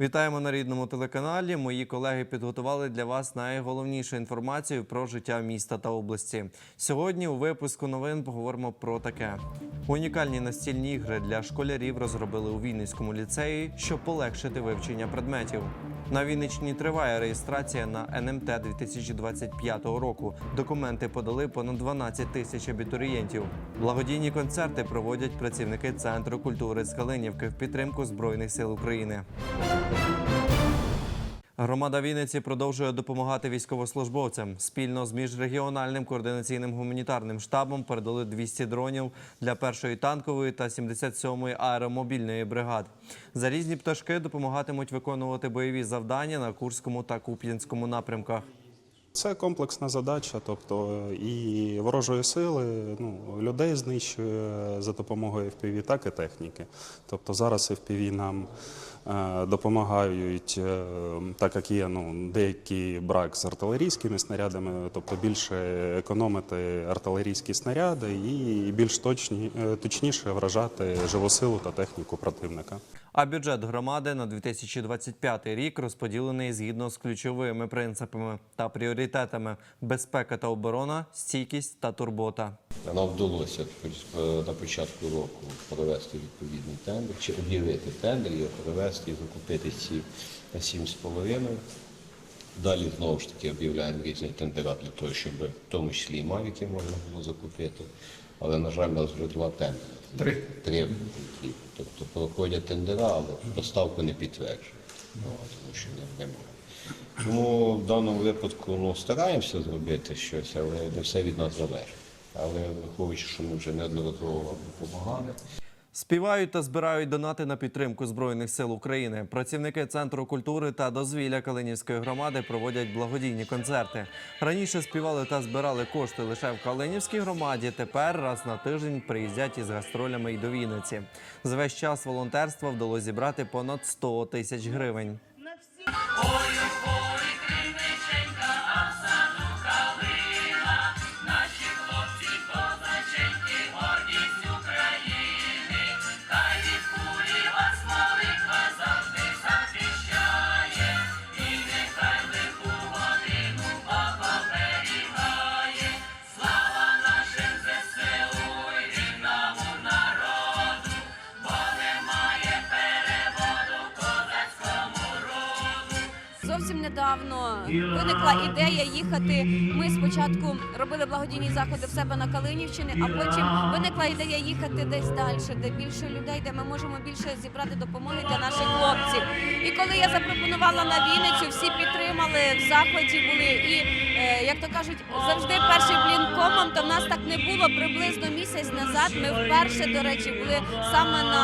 Вітаємо на рідному телеканалі. Мої колеги підготували для вас найголовнішу інформацію про життя міста та області. Сьогодні у випуску новин поговоримо про таке: унікальні настільні ігри для школярів розробили у Вінницькому ліцеї, щоб полегшити вивчення предметів. На Вінничні триває реєстрація на НМТ 2025 року. Документи подали понад 12 тисяч абітурієнтів. Благодійні концерти проводять працівники Центру культури з Калинівки в підтримку Збройних сил України. Громада Вінниці продовжує допомагати військовослужбовцям. Спільно з міжрегіональним координаційним гуманітарним штабом передали 200 дронів для першої танкової та 77-ї аеромобільної бригад. За різні пташки допомагатимуть виконувати бойові завдання на Курському та Куп'янському напрямках. Це комплексна задача, тобто і ворожої сили, ну, людей знищує за допомогою FPV, так і техніки. Тобто зараз FPV нам е, допомагають, е, так як є ну, деякий брак з артилерійськими снарядами, тобто більше економити артилерійські снаряди і більш точні, е, точніше вражати живу силу та техніку противника. А бюджет громади на 2025 рік розподілений згідно з ключовими принципами та пріоритетами безпека та оборона, стійкість та турбота. Нам вдалося на початку року провести відповідний тендер, чи об'явити тендер, його провести і закупити ці 7,5. Далі знову ж таки об'являємо різні тендера для того, щоб в тому числі і мавіки можна було закупити. Але, на жаль, у нас вже два тендери. Три. Три. Тобто проходять тендера, але поставку не підтверджують. Ну, тому що не- немає. Тому в даному випадку ну, стараємося зробити щось, але не все від нас залежить. Але враховуючи, що ми вже неодноразово допомагали. Співають та збирають донати на підтримку збройних сил України. Працівники центру культури та дозвілля Калинівської громади проводять благодійні концерти. Раніше співали та збирали кошти лише в Калинівській громаді. Тепер раз на тиждень приїздять із гастролями й до Вінниці. За весь час волонтерства вдалося зібрати понад 100 тисяч гривень. Недавно виникла ідея їхати. Ми спочатку робили благодійні заходи в себе на Калинівщині, а потім виникла ідея їхати десь далі, де більше людей, де ми можемо більше зібрати допомоги для наших хлопців. І коли я запропонувала на Вінницю, всі підтримали в захваті були. І е, як то кажуть, завжди перший блін комом, то в нас так не було. Приблизно місяць назад ми вперше, до речі, були саме на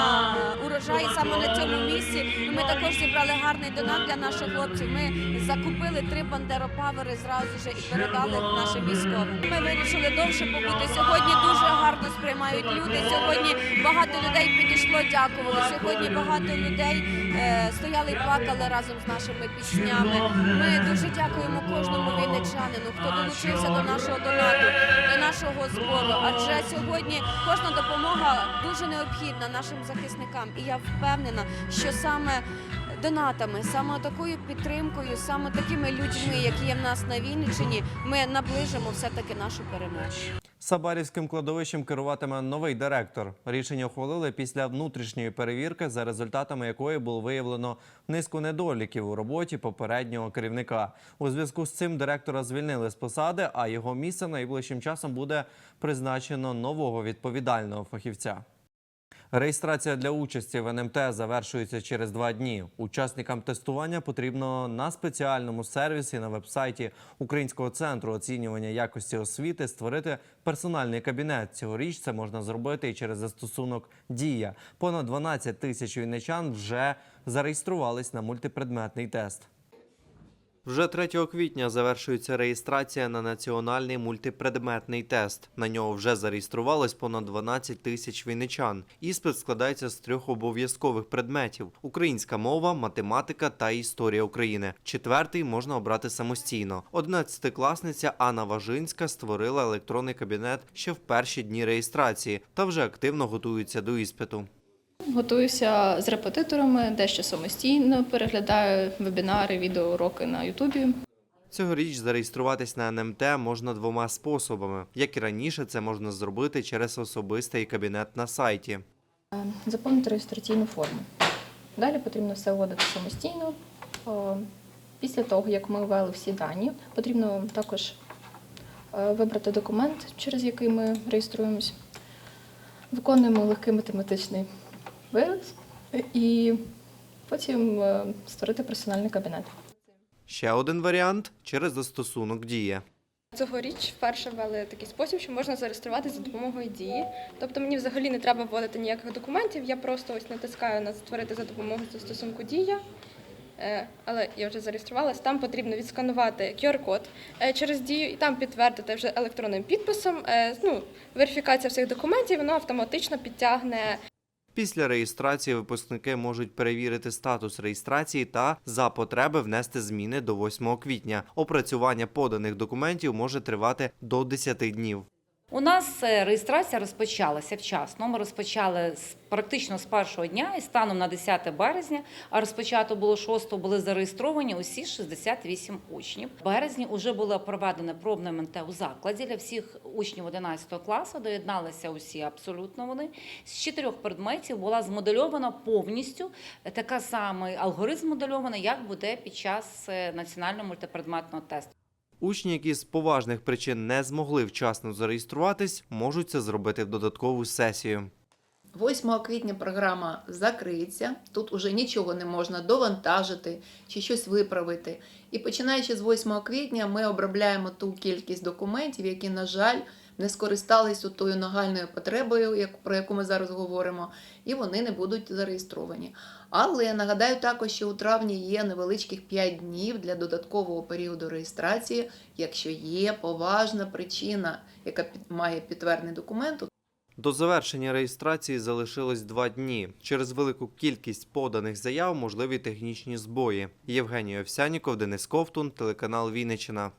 е, саме на цьому місці. Ми також зібрали гарний донат для наших хлопців. Ми закупили три бандеропавери зразу ж і передали нашим військовим. Ми вирішили довше побути. Сьогодні дуже гарно сприймають люди. Сьогодні багато людей підійшло, дякували. Сьогодні багато людей стояли і плакали разом з нашими піснями. Ми дуже дякуємо кожному вінничанину, хто долучився до нашого донату, до нашого збору. Адже сьогодні кожна допомога дуже необхідна нашим захисникам. І я впевнена, що саме донатами, саме такою підтримкою, саме такими людьми, які є в нас на Вінниччині, ми наближимо все-таки нашу перемогу. Сабарівським кладовищем керуватиме новий директор. Рішення ухвалили після внутрішньої перевірки, за результатами якої було виявлено низку недоліків у роботі попереднього керівника. У зв'язку з цим директора звільнили з посади, а його місце найближчим часом буде призначено нового відповідального фахівця. Реєстрація для участі в НМТ завершується через два дні. Учасникам тестування потрібно на спеціальному сервісі на вебсайті Українського центру оцінювання якості освіти створити персональний кабінет. Цьогоріч це можна зробити і через застосунок Дія. Понад 12 тисяч вінничан вже зареєструвались на мультипредметний тест. Вже 3 квітня завершується реєстрація на національний мультипредметний тест. На нього вже зареєструвалось понад 12 тисяч вінничан. Іспит складається з трьох обов'язкових предметів: українська мова, математика та історія України. Четвертий можна обрати самостійно. Одинадцятикласниця Анна Важинська створила електронний кабінет ще в перші дні реєстрації та вже активно готується до іспиту. Готуюся з репетиторами, дещо самостійно переглядаю вебінари, відеоуроки на Ютубі. Цьогоріч зареєструватись на НМТ можна двома способами. Як і раніше, це можна зробити через особистий кабінет на сайті. Заповнити реєстраційну форму. Далі потрібно все вводити самостійно. Після того, як ми ввели всі дані, потрібно також е, вибрати документ, через який ми реєструємось. Виконуємо легкий математичний вираз і потім е, створити персональний кабінет. Ще один варіант через застосунок Дія. Цьогоріч вперше ввели такий спосіб, що можна зареєструватися за допомогою дії. Тобто мені взагалі не треба вводити ніяких документів. Я просто ось натискаю на створити за допомогою застосунку Дія. Е, Але я вже зареєструвалась. Там потрібно відсканувати QR-код е, через дію і там підтвердити вже електронним підписом. Ну, верифікація всіх документів, воно автоматично підтягне Після реєстрації випускники можуть перевірити статус реєстрації та за потреби внести зміни до 8 квітня. Опрацювання поданих документів може тривати до 10 днів. У нас е, реєстрація розпочалася вчасно. Ми розпочали з практично з першого дня і станом на 10 березня, а розпочато було 6, були зареєстровані усі 68 учнів. В березні вже було проведене пробне МНТ у закладі для всіх учнів 11 класу. Доєдналися усі абсолютно вони. З чотирьох предметів була змодельована повністю така самий алгоритм модельований, як буде під час е, національного мультипредметного тесту. Учні, які з поважних причин не змогли вчасно зареєструватись, можуть це зробити в додаткову сесію. 8 квітня програма закриється. Тут уже нічого не можна довантажити чи щось виправити. І починаючи з 8 квітня ми обробляємо ту кількість документів, які, на жаль, не скористались тою нагальною потребою, про яку ми зараз говоримо, і вони не будуть зареєстровані. Але нагадаю також, що у травні є невеличких 5 днів для додаткового періоду реєстрації, якщо є поважна причина, яка має підтверджений документ, До завершення реєстрації залишилось два дні. Через велику кількість поданих заяв можливі технічні збої. Євгеній Овсяніков, Денис Ковтун, телеканал Вінниччина.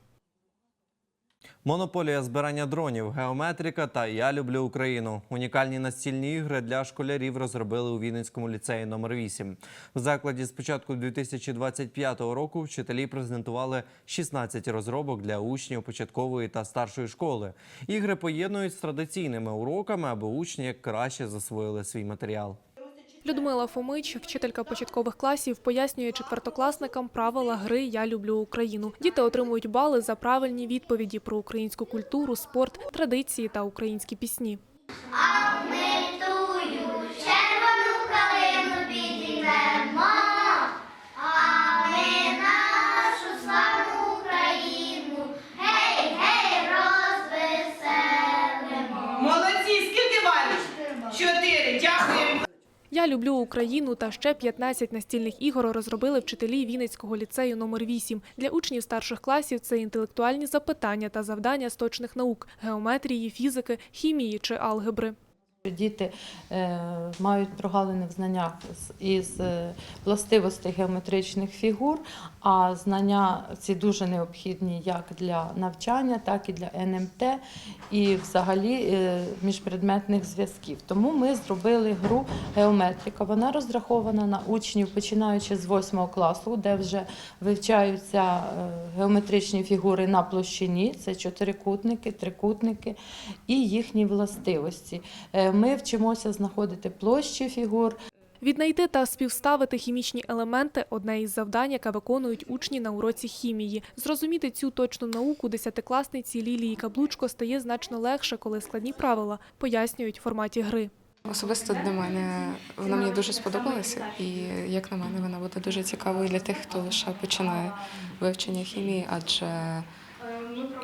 Монополія збирання дронів, геометрика та Я люблю Україну. Унікальні настільні ігри для школярів розробили у Вінницькому ліцеї номер 8 В закладі з початку 2025 року вчителі презентували 16 розробок для учнів початкової та старшої школи. Ігри поєднують з традиційними уроками, аби учні краще засвоїли свій матеріал. Людмила Фомич, вчителька початкових класів, пояснює четвертокласникам правила гри Я люблю Україну. Діти отримують бали за правильні відповіді про українську культуру, спорт, традиції та українські пісні. Ми Люблю Україну та ще 15 настільних ігор розробили вчителі Вінницького ліцею номер 8 Для учнів старших класів це інтелектуальні запитання та завдання з точних наук геометрії, фізики, хімії чи алгебри. Діти е, мають прогалини в знаннях із е, властивостей геометричних фігур, а знання ці дуже необхідні як для навчання, так і для НМТ і взагалі е, міжпредметних зв'язків. Тому ми зробили гру геометрика. Вона розрахована на учнів, починаючи з 8 класу, де вже вивчаються геометричні фігури на площині. Це чотирикутники, трикутники і їхні властивості. Ми вчимося знаходити площі фігур, Віднайти та співставити хімічні елементи одне із завдань, яке виконують учні на уроці хімії. Зрозуміти цю точну науку десятикласниці Лілії Каблучко стає значно легше, коли складні правила пояснюють в форматі гри. Особисто для мене вона мені дуже сподобалася, і як на мене, вона буде дуже цікавою для тих, хто лише починає вивчення хімії, адже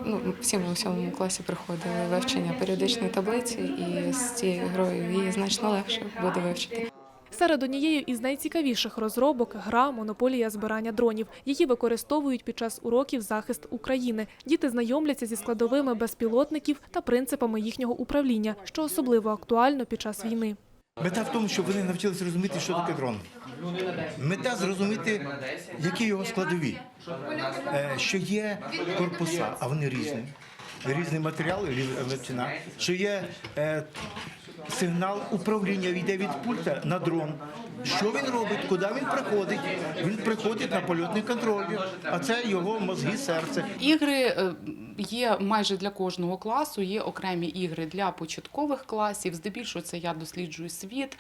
ну, всі у сьомому класі приходили вивчення періодичної таблиці, і з цією грою її значно легше буде вивчити. Серед однією із найцікавіших розробок гра Монополія збирання дронів. Її використовують під час уроків захист України. Діти знайомляться зі складовими безпілотників та принципами їхнього управління, що особливо актуально під час війни. Мета в тому, щоб вони навчилися розуміти, що таке дрон. Мета зрозуміти, які його складові, Е, що є корпуса, а вони різні. різний матеріал, величина, що є е, сигнал управління йде від пульта на дрон. Що він робить, куди він приходить? Він приходить на польотний контроль, а це його мозги, серце. Ігри е, є майже для кожного класу. Є окремі ігри для початкових класів. Здебільшого це я досліджую світ,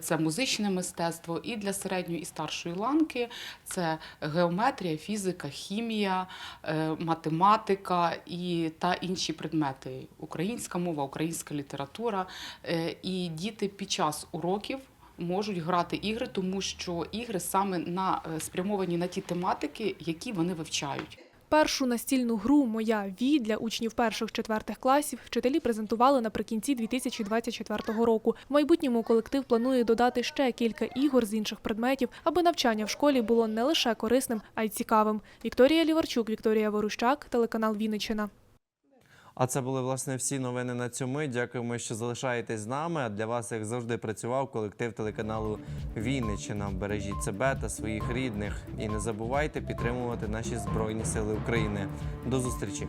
це музичне мистецтво. І для середньої і старшої ланки це геометрія, фізика, хімія, е, математика і та інші предмети. Українська мова, українська література. Е, І діти під час уроків. Можуть грати ігри, тому що ігри саме на е, спрямовані на ті тематики, які вони вивчають. Першу настільну гру Моя Ві для учнів перших-четвертих класів вчителі презентували наприкінці 2024 року. В майбутньому колектив планує додати ще кілька ігор з інших предметів, аби навчання в школі було не лише корисним, а й цікавим. Вікторія Ліварчук, Вікторія Ворущак, телеканал Вінниччина. А це були власне всі новини на цю мить. Дякуємо, що залишаєтесь з нами. А для вас, як завжди, працював колектив телеканалу Вінниччина. Бережіть себе та своїх рідних. І не забувайте підтримувати наші збройні сили України. До зустрічі.